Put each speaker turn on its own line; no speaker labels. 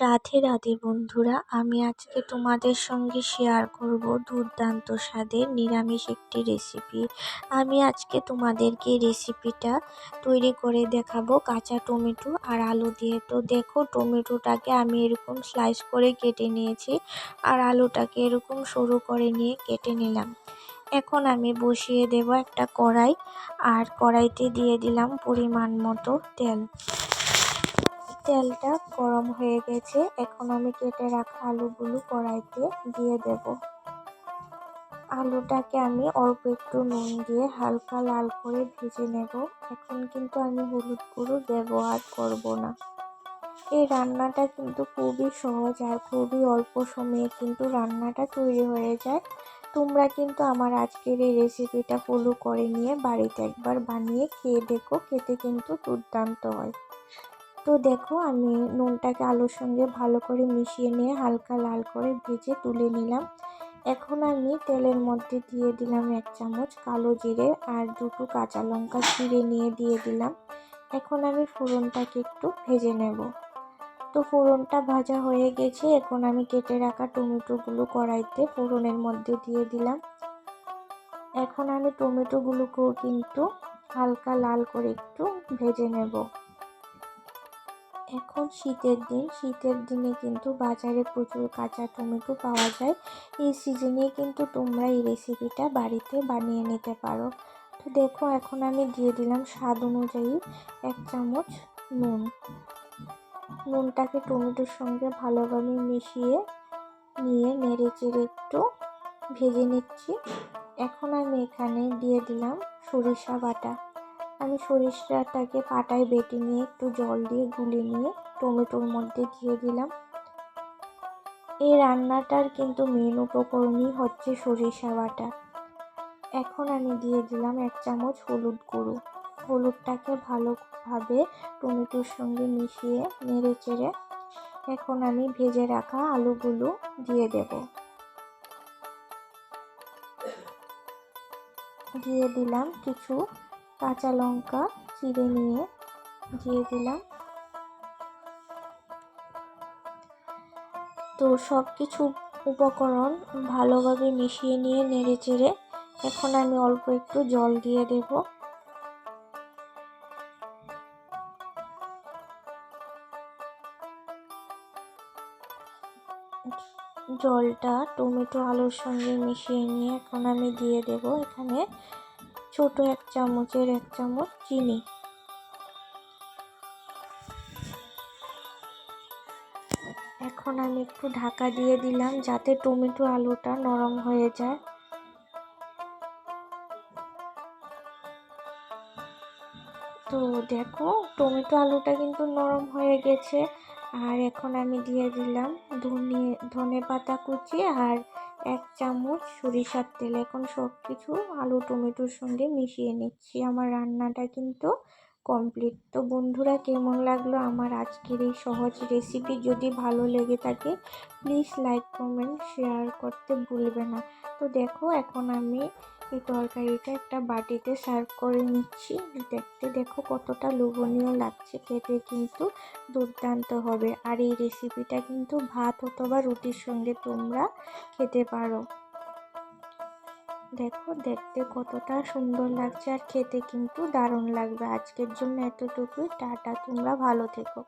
রাধে রাধে বন্ধুরা, আমি আজকে তোমাদের সঙ্গে শেয়ার করব দুর্দান্ত স্বাদের নিরামিষ একটি রেসিপি আমি আজকে তোমাদেরকে রেসিপিটা তৈরি করে দেখাবো কাঁচা টমেটো আর আলু দিয়ে। তো দেখো, টমেটোটাকে আমি এরকম স্লাইস করে কেটে নিয়েছি আর আলুটাকে এরকম সরু করে নিয়ে কেটে নিলাম। এখন আমি বসিয়ে দেব একটা কড়াই আর কড়াইতে দিয়ে দিলাম পরিমাণ মতো তেল। তেলটা গরম হয়ে গেছে, এখন আমি কেটে রাখা আলুগুলো কড়াইতে দিয়ে দেব। আলুটাকে আমি অল্প একটু নুন দিয়ে হালকা লাল করে ভেজে নেব। এখন কিন্তু আমি হলুদ গুঁড়ো ব্যবহার করব না। এই রান্নাটা কিন্তু খুবই সহজ আর খুবই অল্প সময়ে কিন্তু রান্নাটা তৈরি হয়ে যায়। তোমরা কিন্তু আমার আজকের এই রেসিপিটা ফলো করে নিয়ে বাড়িতে একবার বানিয়ে খেয়ে দেখো, খেতে কিন্তু দুর্দান্ত হয়। তো দেখো আমি নুনটাকে আলুর সঙ্গে ভালো করে মিশিয়ে নিয়ে হালকা লাল করে ভেজে তুলে নিলাম। এখন আমি তেলের মধ্যে দিয়ে দিলাম এক চামচ কালো জিরে আর দুটো কাঁচা লঙ্কা চিড়ে নিয়ে দিয়ে দিলাম। এখন আমি ফোড়নটাকে একটু ভেজে নেব। তো ফোড়নটা ভাজা হয়ে গেছে, এখন আমি কেটে রাখা টমেটোগুলো কড়াইতে ফোড়নের মধ্যে দিয়ে দিলাম। এখন আমি টমেটোগুলোকেও কিন্তু হালকা লাল করে একটু ভেজে নেব। এখন শীতের দিন। শীতের দিনে কিন্তু বাজারে প্রচুর কাঁচা টমেটো পাওয়া যায়। এই সিজনে কিন্তু তোমরা এই রেসিপিটা বাড়িতে বানিয়ে নিতে পারো। তো দেখো, এখন আমি দিয়ে দিলাম স্বাদ অনুযায়ী এক চামচ নুন। নুনটাকে টমেটোর সঙ্গে ভালোভাবে মিশিয়ে নিয়ে নেড়ে চেড়ে একটু ভেজে নিচ্ছি। এখন আমি এখানে দিয়ে দিলাম সরিষা বাটা। আমি সরিষাটাকে পাটায় বেটে নিয়ে একটু জল দিয়ে গুলে নিয়ে টমেটোর মধ্যে দিয়ে দিলাম। এই রান্নাটার কিন্তু মেন উপকরণই হচ্ছে সরিষা বাটা। এখন আমি দিয়ে দিলাম এক চামচ হলুদ গুঁড়ো। হলুদটাকে ভালোভাবে টমেটোর সঙ্গে মিশিয়ে নেড়ে চেড়ে এখন আমি ভেজে রাখা আলুগুলো দিয়ে দেব। দিয়ে দিলাম কিছু কাঁচা লঙ্কা চিড়ে নিয়ে দিয়ে দিলাম। তো সব কিছু উপকরণ ভালোভাবে মিশিয়ে নিয়ে নেড়ে চেড়ে এখন আমি অল্প একটু জল দিয়ে দেব। জলটা টমেটো আলুর সঙ্গে মিশিয়ে নিয়ে এখন আমি দিয়ে দেব। এখানে ছোট এক চামচের এক চামচ চিনি। এখন আমি একটু ঢাকা দিয়ে দিলাম যাতে টমেটো আলুটা নরম হয়ে যায়। তো দেখো, টমেটো আলুটা কিন্তু নরম হয়ে গেছে। আর এখন আমি দিয়ে দিলাম ধনে ধনে পাতা কুচি আর এক চামচ সরিষার তেল। এখন সব কিছু আলু, টমেটোর সঙ্গে মিশিয়ে নিচ্ছি। আমার রান্নাটা কিন্তু কমপ্লিট তো বন্ধুরা, কেমন লাগল আমার আজকের এই সহজ রেসিপি যদি ভালো লেগে থাকে প্লিজ লাইক কমেন্ট শেয়ার করতে ভুলবে না। তো দেখো, এখন আমি এই তরকারিটা একটা বাটিতে সার্ভ করে নিচ্ছি। দেখতে দেখো কতটা লোভনীয় লাগছে, খেতে কিন্তু দুর্দান্ত হবে। আর এই রেসিপিটা কিন্তু ভাত অথবা রুটির সঙ্গে তোমরা খেতে পারো। দেখো, দেখতে কতটা সুন্দর লাগছে আর খেতে কিন্তু দারুণ লাগবে। আজকের জন্য এতটুকুই। টাটা, তোমরা ভালো থেকো।